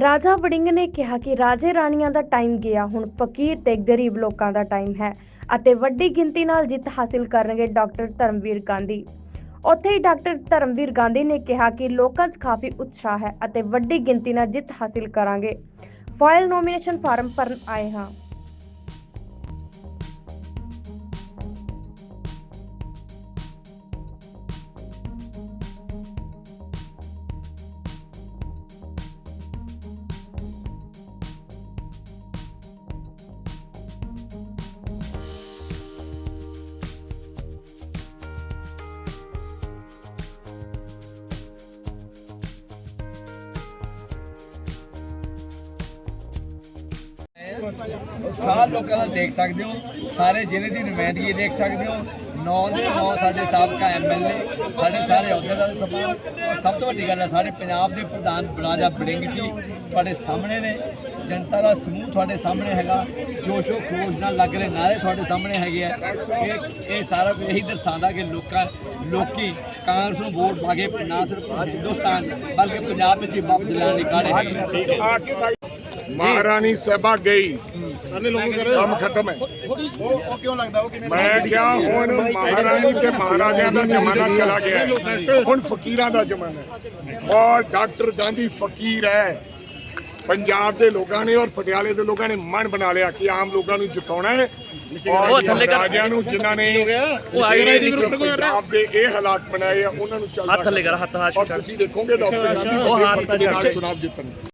ਰਾਜਾ ਵੜਿੰਗ ਨੇ ਕਿਹਾ ਕਿ ਰਾਜੇ ਰਾਣੀਆਂ ਦਾ ਟਾਈਮ ਗਿਆ। ਹੁਣ ਫਕੀਰ ਤੇ ਗਰੀਬ ਲੋਕਾਂ ਦਾ ਟਾਈਮ ਹੈ ਅਤੇ ਵੱਡੀ ਗਿਣਤੀ ਨਾਲ ਜਿੱਤ ਹਾਸਿਲ ਕਰਨਗੇ ਡਾਕਟਰ ਧਰਮਵੀਰ ਗਾਂਧੀ। ਉੱਥੇ ਹੀ ਡਾਕਟਰ ਧਰਮਵੀਰ ਗਾਂਧੀ ਨੇ ਕਿਹਾ ਕਿ ਲੋਕਾਂ 'ਚ ਕਾਫੀ ਉਤਸ਼ਾਹ ਹੈ ਅਤੇ ਵੱਡੀ ਗਿਣਤੀ ਨਾਲ ਜਿੱਤ ਹਾਸਿਲ ਕਰਾਂਗੇ। ਫਾਈਲ ਨੋਮੀਨੇਸ਼ਨ ਫਾਰਮ ਭਰਨ ਆਏ ਹਾਂ। ਸਾਰ ਲੋਕਾਂ ਦਾ ਦੇਖ ਸਕਦੇ ਹੋ, ਸਾਰੇ ਜ਼ਿਲ੍ਹੇ ਦੀ ਨੁਮਾਇੰਦਗੀ ਦੇਖ ਸਕਦੇ ਹੋ, ਨੌ ਦੇ ਨੌ ਸਾਡੇ ਸਾਬਕਾ ਐਮਐਲਏ ਸਾਡੇ ਸਾਰੇ ਅਹੁਦੇਦਾਰ ਸਭਾ ਔਰ ਸਭ ਤੋਂ ਵੱਡੀ ਗੱਲ ਹੈ, ਸਾਡੇ ਪੰਜਾਬ ਦੇ ਪ੍ਰਧਾਨ ਰਾਜਾ ਬੜਿੰਗ ਜੀ ਤੁਹਾਡੇ ਸਾਹਮਣੇ ਨੇ, ਜਨਤਾ ਦਾ ਸਮੂਹ ਤੁਹਾਡੇ ਸਾਹਮਣੇ ਹੈਗਾ, ਜੋਸ਼ੋ ਖਰੋਸ਼ ਨਾਲ ਲੱਗ ਰਹੇ ਨਾਰੇ ਤੁਹਾਡੇ ਸਾਹਮਣੇ ਹੈਗੇ ਆ, ਇਹ ਇਹ ਸਾਰਾ ਕੁਝ ਇਹੀ ਦਰਸਾਉਂਦਾ ਕਿ ਲੋਕਾਂ ਲੋਕੀ ਕਾਂਗਰਸ ਨੂੰ ਵੋਟ ਪਾ ਕੇ ਨਾ ਸਿਰਫ ਹਿੰਦੁਸਤਾਨ ਬਲਕਿ ਪੰਜਾਬ ਵਿੱਚ ਹੀ ਵਾਪਸ ਲੈਣ ਲਈ ਕਾੜੇ ਹੈਗੇ ਮਹਾਰਾਣੀ ਸਾਹਿਬਾ ਗਈ। ਕੰਮ ਖਤਮ ਹੈ। ਉਹ ਕਿਉਂ ਲੱਗਦਾ? ਉਹ ਕਿਵੇਂ ਮੈਂ ਕਿਹਾ ਹੁਣ ਮਹਾਰਾਣੀ ਤੇ ਮਹਾਰਾਜਿਆਂ ਦਾ ਜ਼ਮਾਨਾ ਚਲਾ ਗਿਆ ਹੈ। ਹੁਣ ਫਕੀਰਾਂ ਦਾ ਜ਼ਮਾਨਾ ਹੈ। ਔਰ ਡਾਕਟਰ ਗਾਂਧੀ ਫਕੀਰ ਹੈ। ਪੰਜਾਬ ਦੇ ਲੋਕਾਂ ਨੇ ਔਰ ਪਟਿਆਲੇ ਦੇ ਲੋਕਾਂ ਨੇ ਮਨ ਬਣਾ ਲਿਆ ਕਿ ਆਮ ਲੋਕਾਂ ਨੂੰ ਜਿਤਾਉਣਾ ਹੈ। ਔਰ ਰਾਜਿਆਂ ਨੂੰ ਜਿਨ੍ਹਾਂ ਨੇ ਉਹ ਆਈ ਪੰਜਾਬ ਦੇ ਇਹ ਹਾਲਾਤ ਬਣਾਏ ਆ ਉਹਨਾਂ ਨੂੰ ਚੱਲਦਾ ਹੱਥ ਥੱਲੇ ਕਰ, ਹੱਥ ਹੱਥ ਔਰ ਤੁਸੀਂ ਦੇਖੋਗੇ ਡਾਕਟਰ ਗਾਂਧੀ ਉਹ ਦੇ ਨਾਲ ਛੱਡ। ਚੁਣਾਵ ਜਿੱਤਣ।